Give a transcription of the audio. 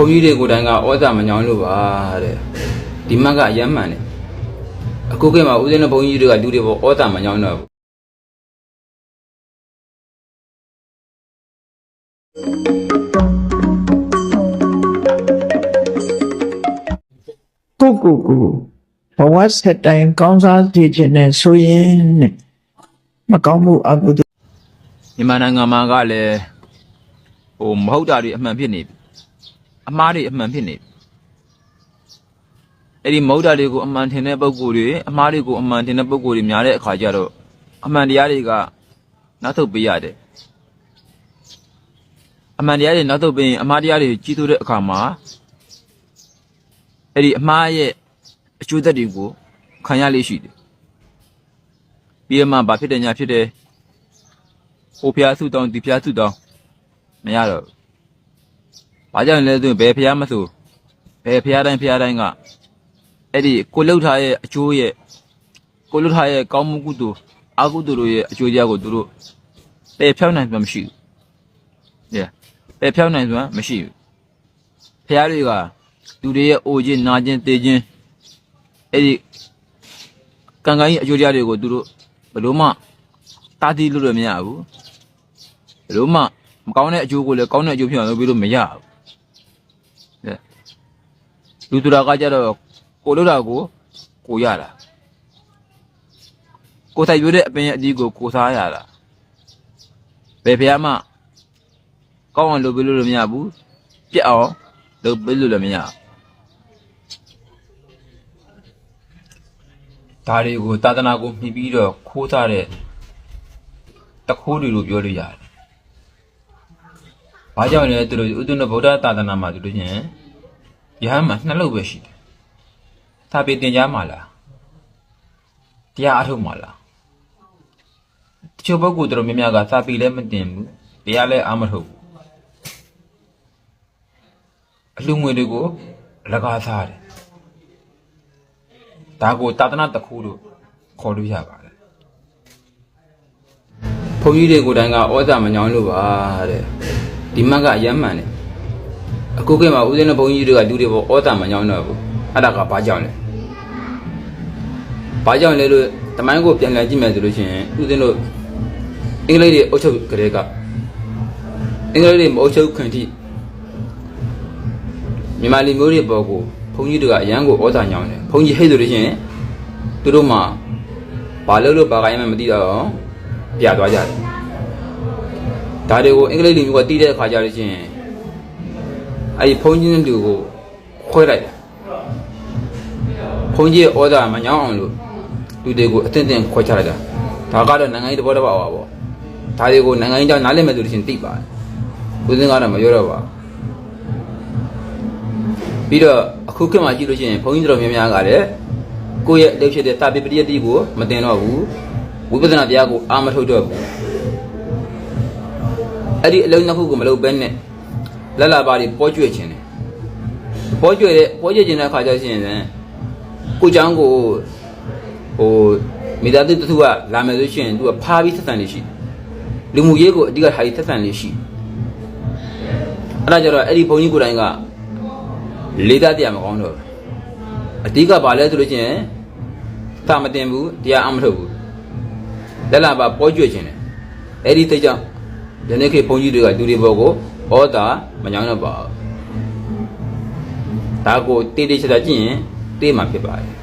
ဘုန်းကြီးတွေကိုယ်တိုင်ကဩဇာမညောင်းလို့ပါတဲ့ဒီမတ်ကအယမ်းမှန်တယ်အခုခေတ်မှာဦးဇင်းတို့ဘုန်းကြီးတွေကလူတွေပေါ်ဩဇာမညောင်းတော့ဘူးကိုကိုကိုဘဝဆက်တိုင်းကောင်းစားကြည့်ခြင်းနဲ့ဆိုရင်တဲ့မကောင်းမှုအကုသိုလ်မြန်မာနိုင်ငံမှာကလည်းဟိုမဟုတ်တာတွေအမှန်ဖြစ်နေပြီ အမှားတွေအမှန်ဖြစ်နေပြီအဲ့ဒီမဟုတ်တာတွေကိုအမှန်ထင်တဲ့ပုံကိုယ်တွေအမှားတွေကိုအမှန်ထင်တဲ့ပုံကိုယ်တွေများတဲ့အခါကျတော့အမှန်တရားတွေကနောက်ထုတ်ပေးရတယ်အမှန်တရားတွေနောက်ထုတ်ပေးရင်အမှားတရားတွေကြီးစိုးတဲ့အခါမှာအဲ့ဒီအမှားရဲ့အကျိုးသက်တွေကိုခံရလေးရှိတယ်ပြီးတော့မှဘာဖြစ်တယ်ညာဖြစ်တယ်ဟိုဖျားဆုတောင်းဒီဖျားဆုတောင်းမရတော့ ဘူး။ဘာကြောင့်လဲဆိုရင်ဘယ်ဖျားမဆိုဘယ်ဖျားတိုင်းဖျားတိုင်းကအဲ့ဒီကိုလှုပ်ထားရဲ့အကျိုးရဲ့ကိုလှုပ်ထားရဲ့ကောင်းမှုကုသိုလ်အကုသိုလ်တို့ရဲ့အကျိုးတရားကိုသူတို့ပယ်ဖြောင်းနိုင်စွာမရှိဘူး။ညပယ်ဖြောင်းနိုင်စွာမရှိဘူး။ဖျားတွေကလူတွေရဲ့အိုခြင်းနာခြင်းတေခြင်းအဲ့ဒီကံကံကြီးအကျိုးတရားတွေကိုသူတို့ဘယ်လို့မှတားတီးလို့လည်းမရဘူးဘယ်လို့မှမကောင်းတဲ့အကျိုးကိုလည်းကောင်းတဲ့အကျိုးဖြစ်အောင်လုပ်ပြီးလို့မရဘူး။တဲ့ လူသူတော်ကကြတော့ကိုလို့တာကိုကိုရတာကိုထိုက်ရွေးတဲ့အပင်ရဲ့အကြီးကိုကိုစားရတာဘယ်ဖះမှကောင်းအောင်လုပ်ပြီးလို့လည်းမရဘူးပြက်အောင်လုပ်ပြီးလို့လည်းမရဘူးဒါတွေကိုသာသနာကိုမှီပြီးတော့ခိုးစားတဲ့တခိုးတွေလို့ပြောလို့ရတယ်။ဘာကြောင့်လဲသူတို့ဥဒ္ဒနဗုဒ္ဓသာသနာမှာသူတို့ချင်း ယဟန်မှာနှစ်လုပ်ပဲရှိတယ်။သာပေတင်ကြားမှာလား။တရားအထုတ်မှာလား။တချို့ပုဂ္ဂိုလ်တို့များများကသာပေလည်းမတင်ဘူး။တရားလည်းအာမထုတ်ဘူး။အလှငွေတွေကိုအလကားစားတယ်။ဒါကိုတာသနာတစ်ခုလို့ခေါ်လို့ရပါတယ်ဘုန်းကြီးတွေကိုယ်တိုင်ကဩဇာမညောင်းလို့ပါတဲ့ဒီမတ်ကအယမ်းမှန်တယ် အခုခေတ်မှာဦးဇင်းတို့ဘုန်းကြီးတွေကလူတွေပေါ်ဩဇာမညောင်းတော့ဘူးအဲ့ဒါကဘာကြောင့်လဲဘာကြောင့်လဲလို့တမိုင်းကိုပြန်လည်ကြည့်မယ်ဆိုလို့ရှိရင်ဦးဇင်းတို့အင်္ဂလိပ်တွေအုပ်ချုပ်ကြတဲ့ကအင်္ဂလိပ်တွေမအုပ်ချုပ်ခင်ထိမြန်မာလူမျိုးတွေပေါ်ကိုဘုန်းကြီးတွေကအရန်ကိုဩဇာညောင်းတယ်ဘုန်းကြီးဟိတ်ဆိုလို့ရှိရင်သူတို့မှဘာလို့လို့ဘာကိုင်းမှမသိတော့ပြသွားကြတယ်ဒါတွေကိုအင်္ဂလိပ်လူမျိုးကတီးတဲ့အခါကျလို့ရှိရင် အဲ့ဒီဘုန်းကြီးလူကိုခွဲလိုက်တယ်ဘုန်းကြီးရဲ့ဩဇာမညောင်းအောင်လို့လူတွေကိုအတင်းတင်းခွဲချလိုက်တာဒါကတော့နိုင်ငံရေးသဘောတဘာဝပါပေါ့ဒါတွေကိုနိုင်ငံရေးကြောင့်နားလည်မယ်ဆိုလို့ရှိရင်သိပါတယ်ဦးစင်းကတော့မပြောတော့ပါဘူးပြီးတော့အခုခေတ်မှာကြည့်လို့ရှိရင်ဘုန်းကြီးတော်များများကလည်းကိုယ့်ရဲ့အလုပ်ဖြစ်တဲ့တာပိပရိယတိကိုမတင်တော့ဘူးဝိပဿနာတရားကိုအာမထုတ်တော့ဘူးအဲ့ဒီအလုံးနှစ်ခုကိုမလုပ်ဘဲနဲ့ လက်လာပါတွေပေါ်ကျွေ့ခြင်းတယ်ပေါ်ကျွေ့တဲ့ပေါ်ကျွေ့ခြင်းတဲ့အခါကျရှင်ရင်ကိုเจ้าကိုဟိုမိသားစုတစ်ခုကလာမယ်ဆိုရှင်သူကဖားပြီးဆက်ဆံနေရှိတယ်လူမှုရေးကိုအဓိကထားပြီးဆက်ဆံနေရှိတယ်အဲ့ဒါကြတော့အဲ့ဒီဘုန်းကြီးကိုယ်တိုင်က လေးသားတရားမကောင်းတော့ဘူးအဓိကဘာလဲဆိုလို့ချင်းသာမတင်ဘူးတရားအမထုတ်ဘူးလက်လာပါပေါ်ကျွေ့ခြင်းတယ်အဲ့ဒီသိကြောင့် ယနေ့ခေတ်ဘုန်းကြီးတွေကလူတွေဘောကိုဩတာမညောင်းတော့ပါဘူးဒါကိုတေးတေးချာချာကြည့်ရင်တေးမှာဖြစ်ပါတယ်